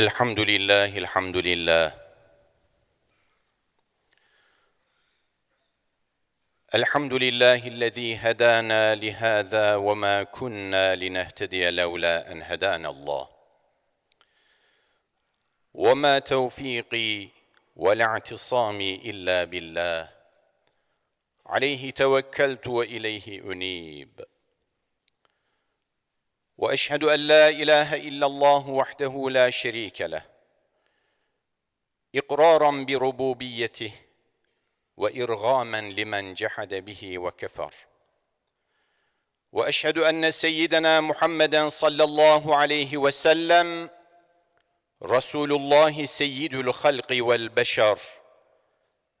الحمد لله الحمد لله الحمد لله الذي هدانا لهذا وما كنا لنهتدي لولا أن هدانا الله. وما توفيقي ولا اعتصامي إلا بالله. عليه توكلت وإليه أنيب. وأشهد أن لا إله إلا الله وحده لا شريك له إقرارا بربوبيته وإرغاما لمن جحد به وكفر. وأشهد أن سيدنا محمدا صلى الله عليه وسلم رسول الله سيد الخلق والبشر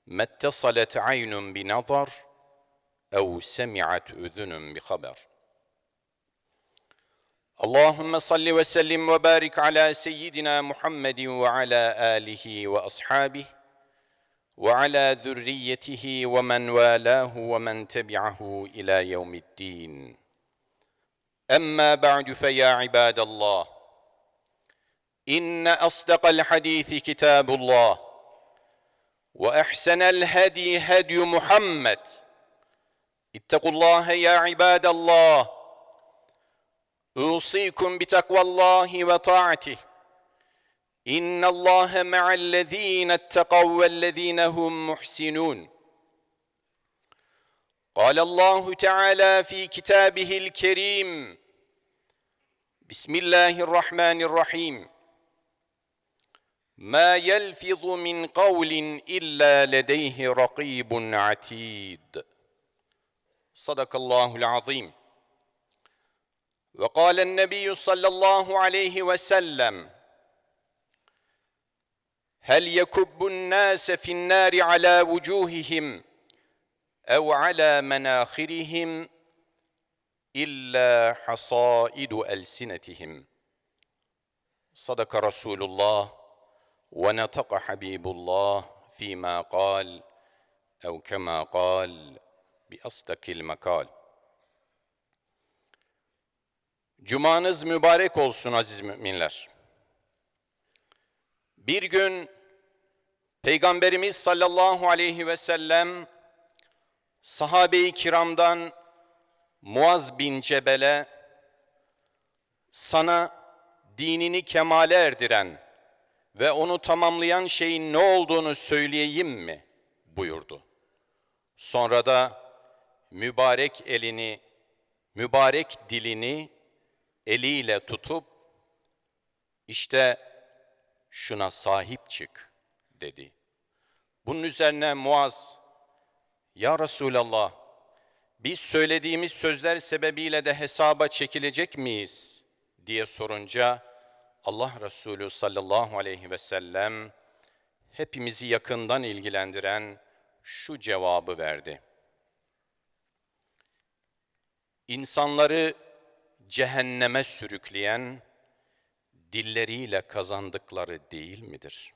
ما اتصلت عين بنظر أو سمعت أذن بخبر. اللهم صل وسلم وبارك على سيدنا محمد وعلى آله وأصحابه وعلى ذريته ومن والاه ومن تبعه إلى يوم الدين. أما بعد فيا عباد الله إن أصدق الحديث كتاب الله وأحسن الهدي هدي محمد. اتقوا الله يا عباد الله أوصيكم بتقوى الله وطاعته. إن الله مع الذين اتقوا والذين هم محسنون. قال الله تعالى في كتابه الكريم بسم الله الرحمن الرحيم. ما يلفظ من قول إلا لديه رقيب عتيد. صدق الله العظيم. وقال النبي صلى الله عليه وسلم هل يكب الناس في النار على وجوههم أو على مناخرهم إلا حصائد ألسنتهم؟ صدق رسول الله ونطق حبيب الله فيما قال أو كما قال بأصدق المقال. Cumanız mübarek olsun aziz müminler. Bir gün Peygamberimiz sallallahu aleyhi ve sellem sahabe-i kiramdan Muaz bin Cebel'e sana dinini kemale erdiren ve onu tamamlayan şeyin ne olduğunu söyleyeyim mi buyurdu. Sonra da mübarek elini, mübarek dilini eliyle tutup işte şuna sahip çık dedi. Bunun üzerine Muaz ya Resulallah biz söylediğimiz sözler sebebiyle de hesaba çekilecek miyiz diye sorunca Allah Resulü sallallahu aleyhi ve sellem hepimizi yakından ilgilendiren şu cevabı verdi. İnsanları cehenneme sürükleyen dilleriyle kazandıkları değil midir?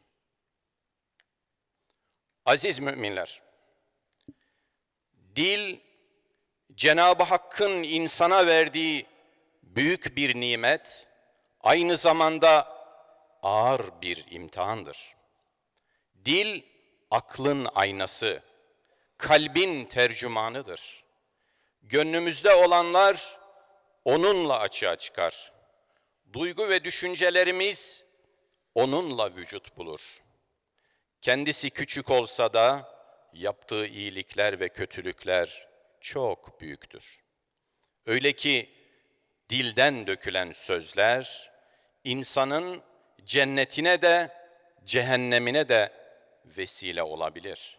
Aziz müminler, dil Cenab-ı Hakk'ın insana verdiği büyük bir nimet, aynı zamanda ağır bir imtihandır. Dil aklın aynası, kalbin tercümanıdır. Gönlümüzde olanlar onunla açığa çıkar. Duygu ve düşüncelerimiz onunla vücut bulur. Kendisi küçük olsa da yaptığı iyilikler ve kötülükler çok büyüktür. Öyle ki dilden dökülen sözler insanın cennetine de cehennemine de vesile olabilir.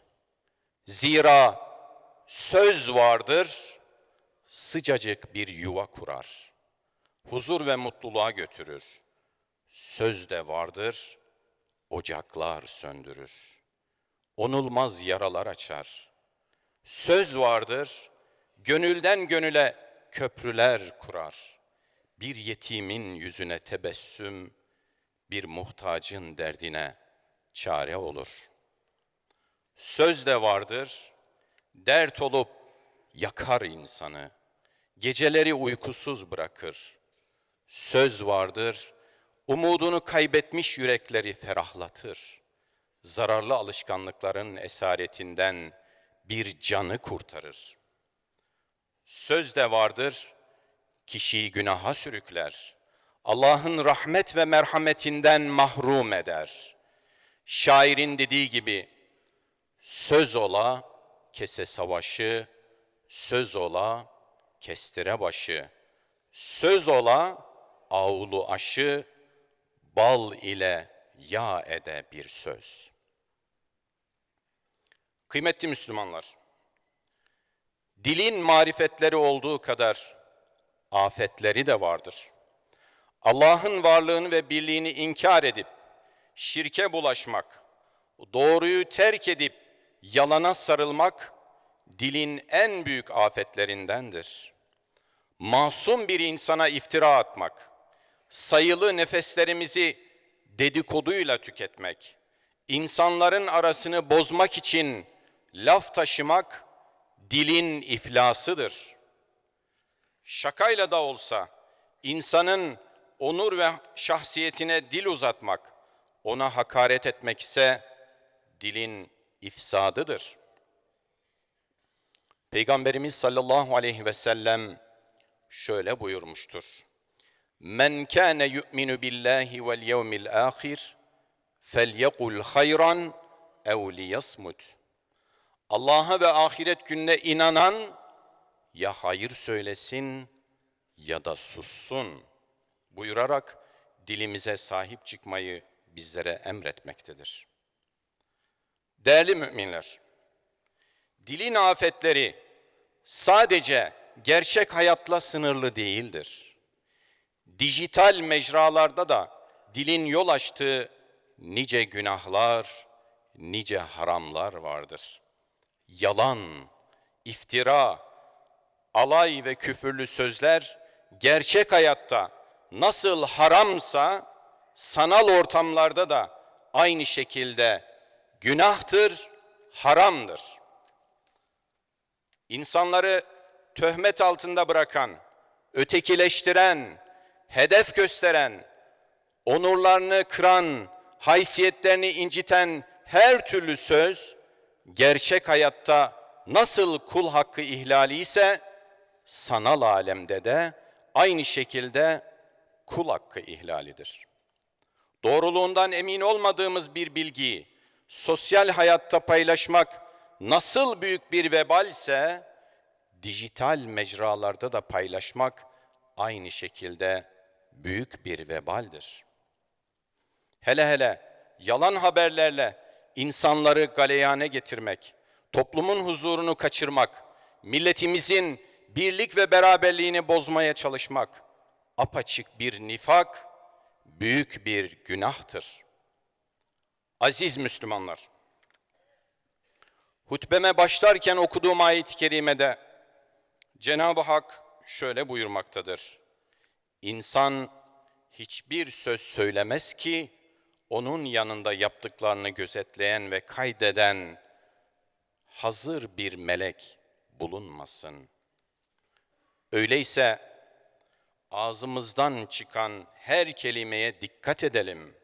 Zira söz vardır, sıcacık bir yuva kurar. Huzur ve mutluluğa götürür. Söz de vardır, ocaklar söndürür. Onulmaz yaralar açar. Söz vardır, gönülden gönüle köprüler kurar. Bir yetimin yüzüne tebessüm, bir muhtacın derdine çare olur. Söz de vardır, dert olup yakar insanı, geceleri uykusuz bırakır. Söz vardır, umudunu kaybetmiş yürekleri ferahlatır. Zararlı alışkanlıkların esaretinden bir canı kurtarır. Söz de vardır, kişiyi günaha sürükler. Allah'ın rahmet ve merhametinden mahrum eder. Şairin dediği gibi, söz ola kese savaşı, söz ola kestire başı, söz ola avlu aşı, bal ile yağ ede bir söz. Kıymetli Müslümanlar, dilin marifetleri olduğu kadar afetleri de vardır. Allah'ın varlığını ve birliğini inkar edip şirke bulaşmak, doğruyu terk edip yalana sarılmak dilin en büyük afetlerindendir. Masum bir insana iftira atmak, sayılı nefeslerimizi dedikoduyla tüketmek, insanların arasını bozmak için laf taşımak dilin iflasıdır. Şakayla da olsa insanın onur ve şahsiyetine dil uzatmak, ona hakaret etmek ise dilin ifsadıdır. Peygamberimiz sallallahu aleyhi ve sellem şöyle buyurmuştur. Men kana yu'minu billahi vel yevmil ahir felyekul hayran ev liyasmut. Allah'a ve ahiret gününe inanan ya hayır söylesin ya da sussun buyurarak dilimize sahip çıkmayı bizlere emretmektedir. Değerli müminler, dilin afetleri sadece gerçek hayatla sınırlı değildir. Dijital mecralarda da dilin yol açtığı nice günahlar, nice haramlar vardır. Yalan, iftira, alay ve küfürlü sözler gerçek hayatta nasıl haramsa sanal ortamlarda da aynı şekilde günahtır, haramdır. İnsanları töhmet altında bırakan, ötekileştiren, hedef gösteren, onurlarını kıran, haysiyetlerini inciten her türlü söz gerçek hayatta nasıl kul hakkı ihlali ise sanal alemde de aynı şekilde kul hakkı ihlalidir. Doğruluğundan emin olmadığımız bir bilgiyi sosyal hayatta paylaşmak nasıl büyük bir vebalse dijital mecralarda da paylaşmak aynı şekilde büyük bir vebaldir. Hele hele yalan haberlerle insanları galeyane getirmek, toplumun huzurunu kaçırmak, milletimizin birlik ve beraberliğini bozmaya çalışmak apaçık bir nifak, büyük bir günahtır. Aziz Müslümanlar, hutbeme başlarken okuduğum ayet-i kerimede Cenab-ı Hak şöyle buyurmaktadır. İnsan hiçbir söz söylemez ki onun yanında yaptıklarını gözetleyen ve kaydeden hazır bir melek bulunmasın. Öyleyse ağzımızdan çıkan her kelimeye dikkat edelim.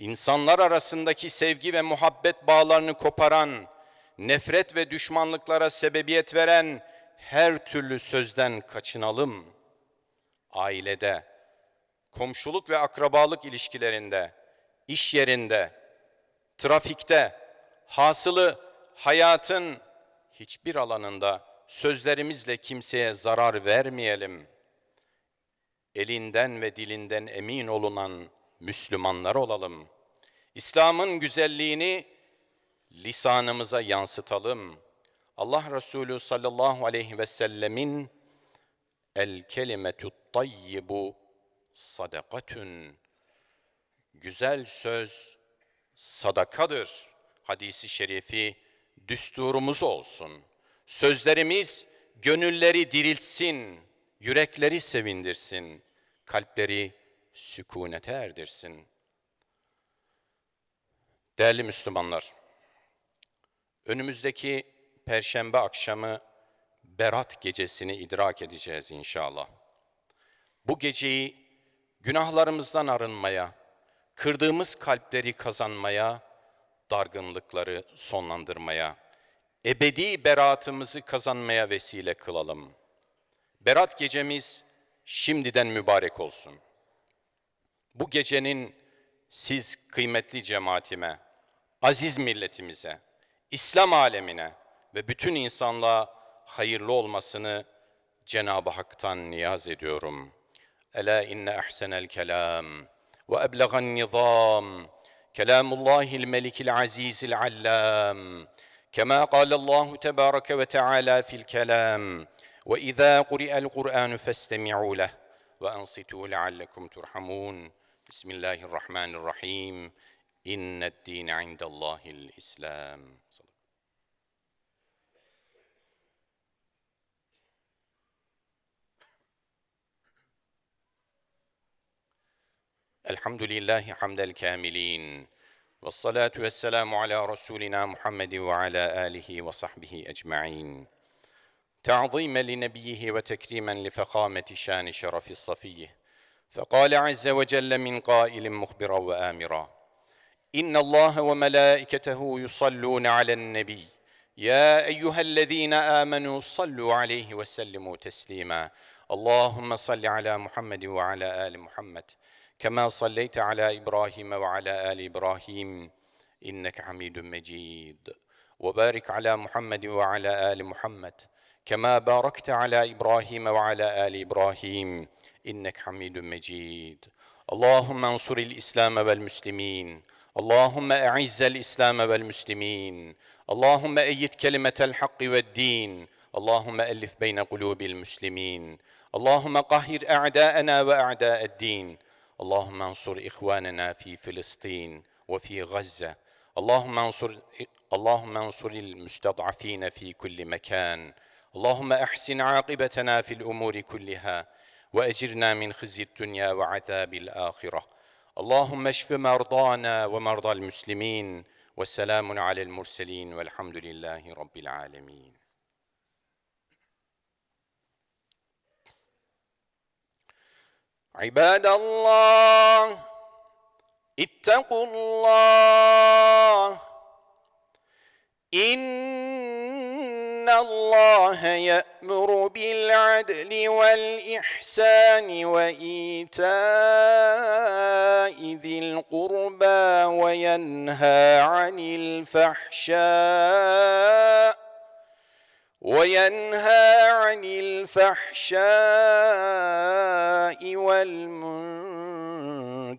İnsanlar arasındaki sevgi ve muhabbet bağlarını koparan, nefret ve düşmanlıklara sebebiyet veren her türlü sözden kaçınalım. Ailede, komşuluk ve akrabalık ilişkilerinde, iş yerinde, trafikte, hasılı hayatın hiçbir alanında sözlerimizle kimseye zarar vermeyelim. Elinden ve dilinden emin olunan Müslümanlar olalım. İslam'ın güzelliğini lisanımıza yansıtalım. Allah Resulü sallallahu aleyhi ve sellemin el kelimetut tayyibu sadakatun güzel söz sadakadır hadisi şerifi düsturumuz olsun. Sözlerimiz gönülleri diriltsin, yürekleri sevindirsin, kalpleri sükunete erdirsin. Değerli Müslümanlar, önümüzdeki perşembe akşamı Berat gecesini idrak edeceğiz inşallah. Bu geceyi günahlarımızdan arınmaya, kırdığımız kalpleri kazanmaya, dargınlıkları sonlandırmaya, ebedi beraatımızı kazanmaya vesile kılalım. Berat gecemiz şimdiden mübarek olsun. Bu gecenin siz kıymetli cemaatime, aziz milletimize, İslam alemine ve bütün insanlığa hayırlı olmasını Cenab-ı Hak'tan niyaz ediyorum. Ela inne ahsenel kelam ve eblegan nizam. Kelamullahil melikil azizil allam. Kema kalallahu tebareke ve teala fil kelam. Ve izâ kuri'el kur'anu festemi'u leh. وأنصتوا لعلكم ترحمون. بسم الله الرحمن الرحيم. إن الدين عند الله الإسلام. الحمد لله حمد الكاملين والصلاة والسلام على رسولنا محمد وعلى آله وصحبه أجمعين. تعظيما لنبيه وتكريما لفخامة شان شرف صفيه فقال عز وجل من قائل مخبرا وآمرا إن الله وملائكته يصلون على النبي. يا أيها الذين آمنوا صلوا عليه وسلموا تسليما. اللهم صل على محمد وعلى آل محمد كما صليت على إبراهيم وعلى آل إبراهيم إنك حميد مجيد. وبارك على محمد وعلى آل محمد كما باركت على إبراهيم وعلى آل إبراهيم. إنك حميد مجيد. اللهم انصر الإسلام والمسلمين. اللهم أعز الإسلام والمسلمين. اللهم أيد كلمة الحق والدين. اللهم ألف بين قلوب المسلمين. اللهم قهر أعداءنا وأعداء الدين. اللهم انصر إخواننا في فلسطين وفي غزة اللهم انصر اللهم انصر المستضعفين في كل مكان. اللهم احسن عاقبتنا في الأمور كلها واجرنا من خزي الدنيا وعذاب الاخرة. اللهم اشف مرضانا ومرضى المسلمين والسلام على المرسلين والحمد لله رب العالمين. عباد الله اتقوا الله. إن الله يأمر بالعدل والإحسان وإيتاء ذي القربى وينهى عن الفحشاء وينهى عن الفحشاء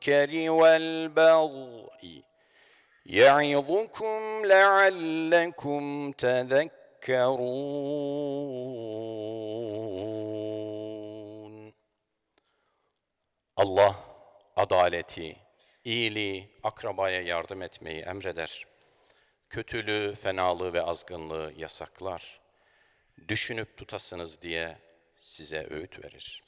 والمنكر والبغي يعظكم لعلكم تذكرون Allah adaleti, iyiliği, akrabaya yardım etmeyi emreder. Kötülüğü, fenalığı ve azgınlığı yasaklar düşünüp tutasınız diye size öğüt verir.